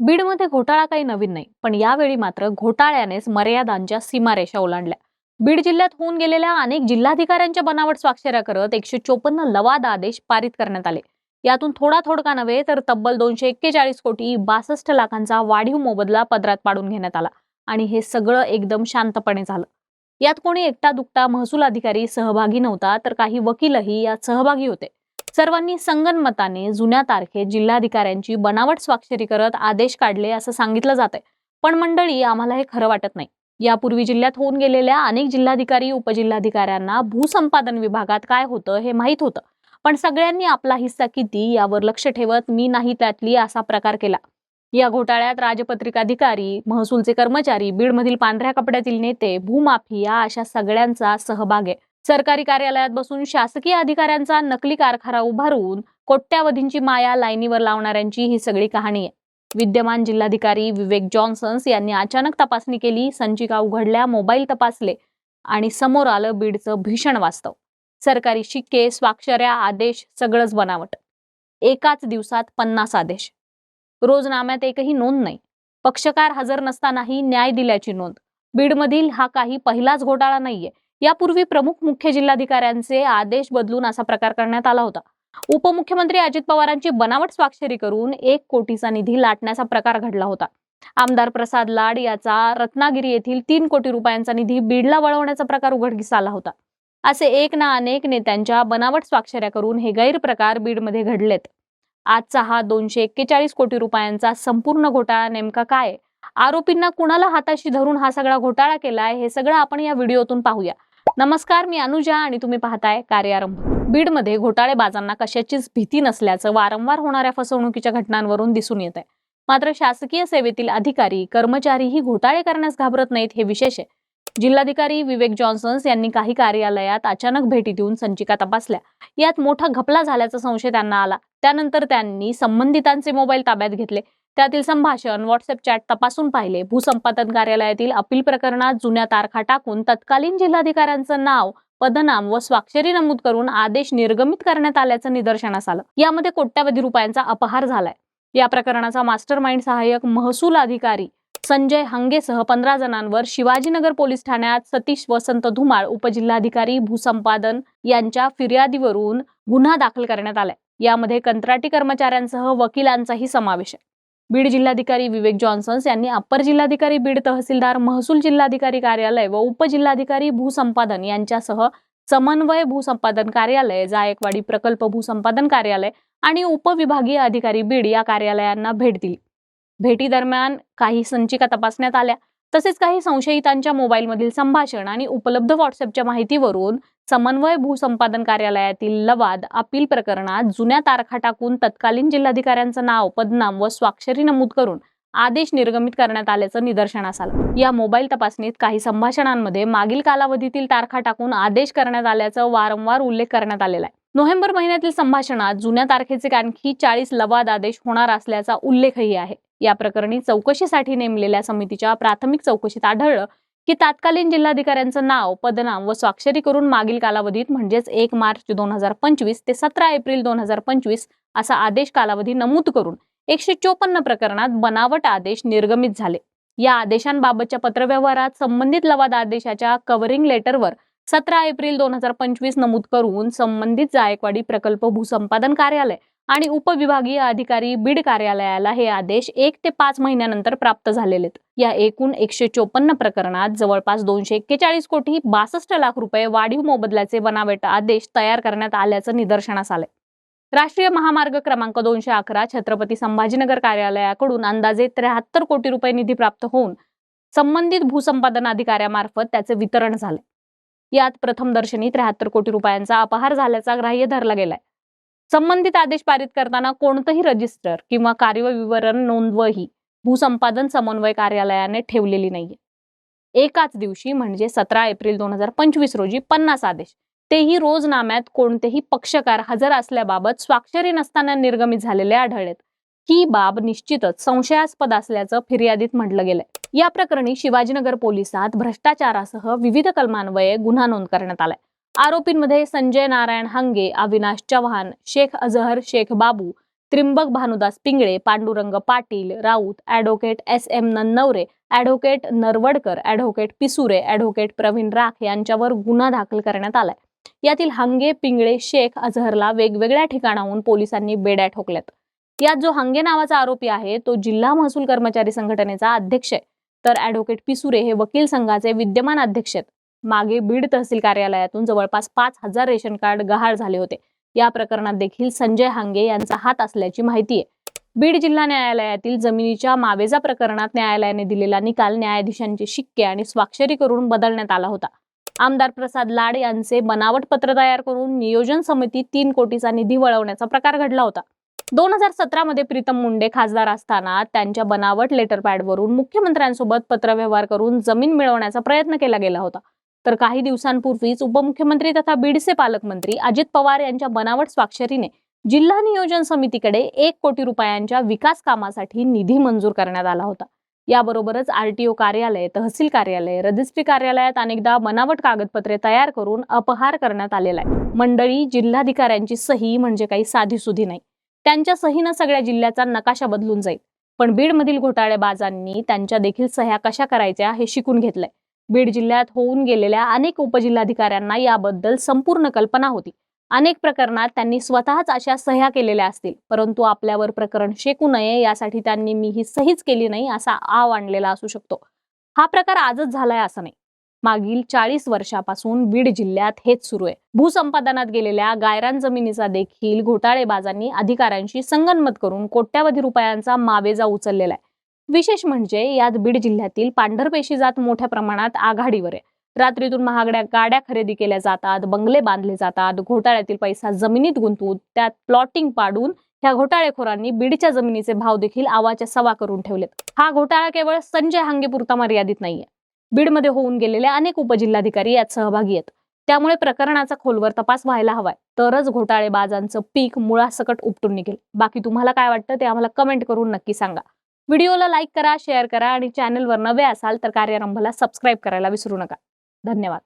बीडमध्ये घोटाळा काही नवीन नाही पण यावेळी मात्र घोटाळ्यानेच मर्यादांच्या सीमारेषा ओलांडल्या. बीड जिल्ह्यात होऊन गेलेल्या अनेक जिल्हाधिकाऱ्यांच्या बनावट स्वाक्षऱ्या करत एकशे चोपन्न लवाद आदेश पारित करण्यात आले. यातून थोडा थोडका नव्हे तर तब्बल दोनशे एक्केचाळीस कोटी बासष्ट लाखांचा वाढीव मोबदला पदरात पाडून घेण्यात आला आणि हे सगळं एकदम शांतपणे झालं. यात कोणी एकटा दुकटा महसूल अधिकारी सहभागी नव्हता तर काही वकीलही यात सहभागी होते. सर्वांनी संगनमताने जुन्या तारखेत जिल्हाधिकाऱ्यांची बनावट स्वाक्षरी करत आदेश काढले असं सांगितलं जातंय. पण मंडळी आम्हाला हे खरं वाटत नाही. यापूर्वी जिल्ह्यात होऊन गेलेल्या अनेक जिल्हाधिकारी उपजिल्हाधिकाऱ्यांना भूसंपादन विभागात काय होतं हे माहीत होतं. पण सगळ्यांनी आपला हिस्सा किती यावर लक्ष ठेवत मी नाही त्यातली असा प्रकार केला. या घोटाळ्यात राजपत्रिकाधिकारी महसूलचे कर्मचारी बीडमधील पांढऱ्या कपड्यातील नेते भूमाफिया अशा सगळ्यांचा सहभाग आहे. सरकारी कार्यालयात बसून शासकीय अधिकाऱ्यांचा नकली कारखाना उभारून कोट्यावधींची माया लाईनीवर लावणाऱ्यांची ही सगळी कहाणी आहे. विद्यमान जिल्हाधिकारी विवेक जॉन्सन्स यांनी अचानक तपासणी केली संचिका उघडल्या मोबाईल तपासले आणि समोर आलं बीडचं भीषण वास्तव. सरकारी शिक्के स्वाक्षऱ्या आदेश सगळंच बनावट. एकाच दिवसात पन्नास आदेश. रोजनाम्यात एकही नोंद नाही. पक्षकार हजर नसतानाही न्याय दिल्याची नोंद. बीडमधील हा काही पहिलाच घोटाळा नाहीये. यापूर्वी प्रमुख मुख्य जिल्हाधिकाऱ्यांचे आदेश बदलून असा प्रकार करण्यात आला होता. उपमुख्यमंत्री अजित पवारांची बनावट स्वाक्षरी करून एक कोटीचा निधी लाटण्याचा प्रकार घडला होता. आमदार प्रसाद लाड याचा रत्नागिरी येथील तीन कोटी रुपयांचा निधी बीडला वळवण्याचा प्रकार उघडकीस आला होता. असे एक ना अनेक नेत्यांच्या बनावट स्वाक्षऱ्या करून हे गैरप्रकार बीडमध्ये घडलेत. आजचा हा दोनशे एक्केचाळीस कोटी रुपयांचा संपूर्ण घोटाळा नेमका काय? आहे? आरोपींना कुणाला हाताशी धरून हा सगळा घोटाळा केलाय हे सगळं आपण या व्हिडिओतून पाहूया. नमस्कार मी अनुजा आणि तुम्ही पाहताय कार्यारंभ. बीडमध्ये घोटाळेबाजांना कशाचीच भीती नसल्याचं वारंवार होणाऱ्या फसवणुकीच्या घटनांवरून दिसून येत आहे मात्र शासकीय सेवेतील अधिकारी कर्मचारीही घोटाळे करण्यास घाबरत नाहीत हे विशेष आहे. जिल्हाधिकारी विवेक जॉन्सन्स यांनी काही कार्यालयात अचानक भेटी देऊन संचिका तपासल्या. यात मोठा घपला झाल्याचा संशय त्यांना आला. त्यानंतर त्यांनी संबंधितांचे मोबाईल ताब्यात घेतले. त्यातील संभाषण व्हॉट्सअप चॅट तपासून पाहिले. भूसंपादन कार्यालयातील अपील प्रकरणात जुन्या तारखा टाकून तत्कालीन जिल्हाधिकाऱ्यांचं नाव पदनाम व स्वाक्षरी नमूद करून आदेश निर्गमित करण्यात आल्याचं निदर्शनास आलं. यामध्ये कोट्यावधी रुपयांचा अपहार झालाय. या प्रकरणाचा मास्टर माइंड सहाय्यक महसूल अधिकारी संजय हंगेसह पंधरा जणांवर शिवाजीनगर पोलीस ठाण्यात सतीश वसंत धुमाळ उपजिल्हाधिकारी भूसंपादन यांच्या फिर्यादीवरून गुन्हा दाखल करण्यात आलाय. यामध्ये कंत्राटी कर्मचाऱ्यांसह वकिलांचाही समावेश आहे. बीड जिल्हाधिकारी विवेक जॉन्सन्स यांनी अप्पर जिल्हाधिकारी बीड तहसीलदार महसूल जिल्हाधिकारी कार्यालय व उपजिल्हाधिकारी भूसंपादन यांच्यासह समन्वय भूसंपादन कार्यालय जायकवाडी प्रकल्प भूसंपादन कार्यालय आणि उपविभागीय अधिकारी बीड या कार्यालयांना भेट दिली. भेटी दरम्यान काही संचिका तपासण्यात आल्या. तसेच काही संशयितांच्या मोबाईलमधील संभाषण आणि उपलब्ध व्हॉट्सअपच्या माहितीवरून समन्वय भूसंपादन कार्यालयातील लवाद अपील प्रकरणात जुन्या तारखा टाकून तत्कालीन जिल्हाधिकाऱ्यांचं नाव पदनाम व स्वाक्षरी नमूद करून आदेश निर्गमित करण्यात आल्याचं निदर्शनास आलं. या मोबाईल तपासणीत काही संभाषणांमध्ये मागील कालावधीतील तारखा टाकून आदेश करण्यात आल्याचं वारंवार उल्लेख करण्यात आलेला आहे. नोव्हेंबर महिन्यातील संभाषणात जुन्या तारखेचे आणखी चाळीस लवाद आदेश होणार असल्याचा उल्लेखही आहे. या प्रकरणी चौकशीसाठी नेमलेल्या समितीच्या प्राथमिक चौकशीत आढळलं की तात्कालीन जिल्हाधिकाऱ्यांचं नाव पदनाम व स्वाक्षरी करून मागील कालावधीत म्हणजेच एक मार्च दोन हजार पंचवीस ते सतरा एप्रिल दोन हजार पंचवीस असा आदेश कालावधी नमूद करून एकशे चोपन्न प्रकरणात बनावट आदेश निर्गमित झाले. या आदेशांबाबतच्या पत्रव्यवहारात संबंधित लवाद आदेशाच्या कव्हरिंग लेटरवर सतरा एप्रिल दोन हजार पंचवीस नमूद करून संबंधित जायकवाडी प्रकल्प भूसंपादन कार्यालय आणि उपविभागीय अधिकारी बीड कार्यालयाला हे आदेश एक ते पाच महिन्यानंतर प्राप्त झालेले आहेत. या एकूण एकशे चोपन्न प्रकरणात जवळपास दोनशे एक्केचाळीस कोटी बासष्ट लाख रुपये वाढीव मोबदल्याचे बनावट आदेश तयार करण्यात आल्याचं निदर्शनास आलंय राष्ट्रीय महामार्ग क्रमांक दोनशे अकरा छत्रपती संभाजीनगर कार्यालयाकडून अंदाजे त्र्याहत्तर कोटी रुपये निधी प्राप्त होऊन संबंधित भूसंपादन अधिकाऱ्यामार्फत त्याचे वितरण झाले यात प्रथम दर्शनी त्र्याहत्तर कोटी रुपयांचा अपहार झाल्याचा ग्राह्य धरला गेलाय. संबंधित आदेश पारित करताना कोणतंही रजिस्टर किंवा कार्यविवरण नोंदवही भूसंपादन समन्वय कार्यालयाने ठेवलेली नाहीये. एकाच दिवशी म्हणजे सतरा एप्रिल दोन हजार पंचवीस रोजी पन्नास आदेश. तेही रोजनाम्यात कोणतेही पक्षकार हजर असल्याबाबत स्वाक्षरी नसताना निर्गमित झालेले आढळलेत. ही बाब निश्चितच संशयास्पद असल्याचं फिर्यादीत म्हटलं गेलंय. या प्रकरणी शिवाजीनगर पोलिसात भ्रष्टाचारासह विविध कलमान्वये गुन्हा नोंद करण्यात आलाय. आरोपींमध्ये Sanjay Narayan Hange Avinash Chavan Shaikh Azhar Shaikh Babu Trimbak Bhanudas Pingale Pandurang Patil Raut advocate S M Nannaware advocate Naravadkar advocate Pisure advocate Pravin Rakh यांच्यावर गुन्हा दाखल करण्यात आलाय. यातील हंगे पिंगळे शेख अझहरला वेगवेगळ्या ठिकाणाहून पोलिसांनी बेड्या ठोकल्यात. यात जो हंगे नावाचा आरोपी आहे तो जिल्हा महसूल कर्मचारी संघटनेचा अध्यक्ष आहे. तर ॲडव्होकेट पिसुरे हे वकील संघाचे विद्यमान अध्यक्ष आहेत. मागे बीड तहसील कार्यालयातून जवळपास पाच हजार रेशन कार्ड गहाळ झाले होते. या प्रकरणात देखील संजय हांगे यांचा हात असल्याची माहिती आहे. बीड जिल्हा न्यायालयातील जमिनीच्या मावेजा प्रकरणात न्यायालयाने दिलेला निकाल न्यायाधीशांचे शिक्के आणि स्वाक्षरी करून बदलण्यात आला होता. आमदार प्रसाद लाड यांचे बनावट पत्र तयार करून नियोजन समिती तीन कोटीचा निधी वळवण्याचा प्रकार घडला होता. दोन हजार सतरामध्ये प्रीतम मुंडे खासदार असताना त्यांच्या बनावट लेटर पॅडवरून मुख्यमंत्र्यांसोबत पत्रव्यवहार करून जमीन मिळवण्याचा प्रयत्न केला गेला होता. तर काही दिवसांपूर्वीच उपमुख्यमंत्री तथा बीडचे पालकमंत्री अजित पवार यांच्या बनावट स्वाक्षरीने जिल्हा नियोजन समितीकडे एक कोटी रुपयांच्या विकास कामासाठी निधी मंजूर करण्यात आला होता. याबरोबरच आरटीओ कार्यालय तहसील कार्यालय रजिस्ट्री कार्यालयात अनेकदा बनावट कागदपत्रे तयार करून अपहार करण्यात आलेला आहे. मंडळी जिल्हाधिकाऱ्यांची सही म्हणजे काही साधी सुधी नाही. त्यांच्या सहीनं सगळ्या जिल्ह्याचा नकाशा बदलून जाईल. पण बीडमधील घोटाळेबाजांनी त्यांच्या देखील सह्या कशा करायच्या हे शिकून घेतलंय. बीड जिल्ह्यात होऊन गेलेल्या अनेक उपजिल्हाधिकाऱ्यांना याबद्दल संपूर्ण कल्पना होती. अनेक प्रकरणात त्यांनी स्वतःच अशा सह्या केलेल्या असतील परंतु आपल्यावर प्रकरण शेकू नये यासाठी त्यांनी मी ही सहीच केली नाही असा आव आणलेला असू शकतो. हा प्रकार आजच झालाय असं नाही. मागील चाळीस वर्षापासून बीड जिल्ह्यात हेच सुरू आहे. भूसंपादनात गेलेल्या गायरान जमिनीचा देखील घोटाळेबाजांनी अधिकाऱ्यांशी संगनमत करून कोट्यावधी रुपयांचा मावेजा उचललेला आहे. विशेष म्हणजे यात बीड जिल्ह्यातील पांढरपेशी जात मोठ्या प्रमाणात आघाडीवर आहे. रात्रीतून महागड्या गाड्या खरेदी केल्या जातात बंगले बांधले जातात घोटाळ्यातील पैसा जमिनीत गुंतवून त्यात प्लॉटिंग पाडून ह्या घोटाळेखोरांनी बीडच्या जमिनीचे भाव देखील आवाच्या सवा करून ठेवलेत. हा घोटाळा केवळ संजय हांगेपुरता मर्यादित नाहीये. बीडमध्ये होऊन गेलेले अनेक उपजिल्हाधिकारी यात सहभागी आहेत. त्यामुळे प्रकरणाचा खोलवर तपास व्हायला हवाय. तरच घोटाळेबाजांचं पीक मुळासकट उपटून निघेल. बाकी तुम्हाला काय वाटतं ते आम्हाला कमेंट करून नक्की सांगा. व्हिडिओला लाईक करा शेअर करा आणि चॅनलवर नवे असाल तर कार्यारंभाला सबस्क्राईब करायला विसरू नका. धन्यवाद.